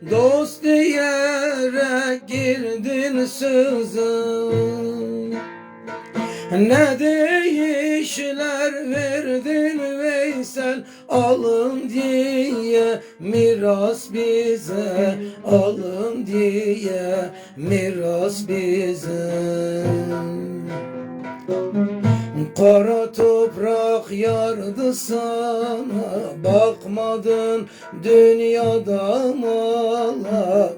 Dost diyerek girdin söze Ne değişler verdin Veysel? Alın diye miras bize. Alın diye miras bize Toprak yardı sana. Bakmadın dünyada mala.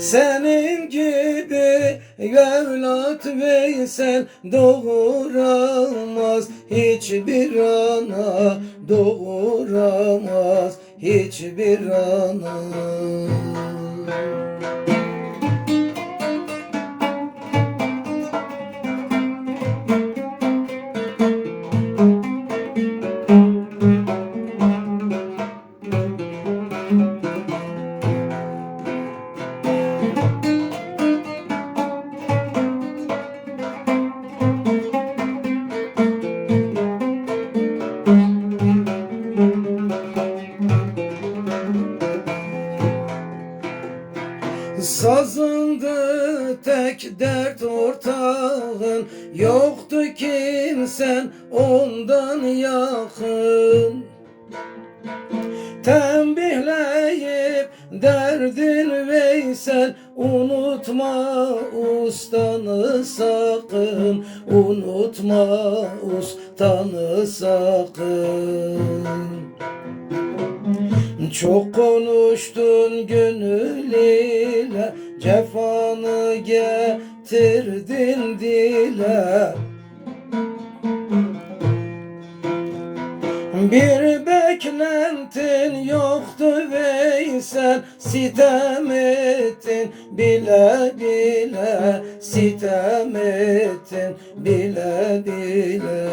Senin gibi evlat Veysel doğuramaz. Hiçbir ana doğuramaz. Hiçbir ana Sazındı tek dert ortağın Yoktu kimsen ondan yakın. Tembihleyip derdin Veysel Unutma ustanı sakın Unutma ustanı sakın çok konuştun gönül ile Cefanı getirdin dile. Bir beklentin yoktu Veysel Sitem ettin bile bile Sitem ettin bile bile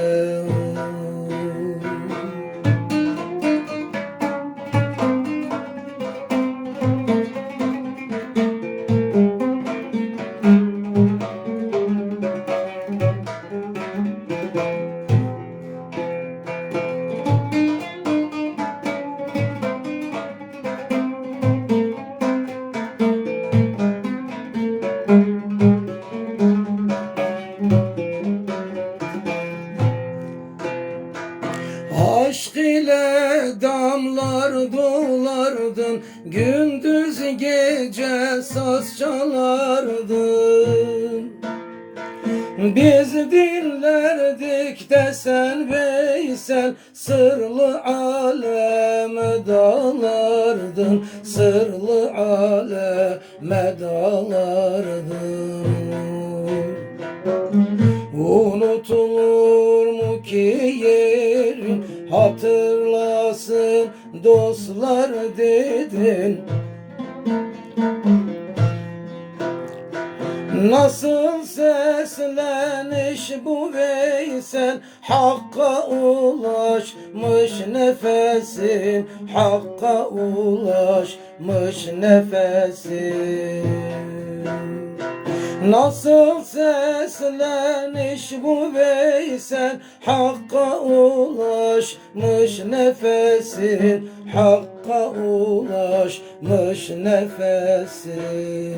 Aşk ile damlar dolardın Gündüz gece saz çalardın. Biz dinlerdik de sen Veysel Sırlı aleme dalardın Sırlı aleme dalardın Unutulur mu ki yerin hatırlasın dostlar dedin. Nasıl sesleniş bu Veysel? Hakka ulaşmış nefesin. Hakka ulaşmış nefesin Nasıl sesleniş bu Veysel? Hakka ulaşmış nefesin. Hakka ulaşmış nefesin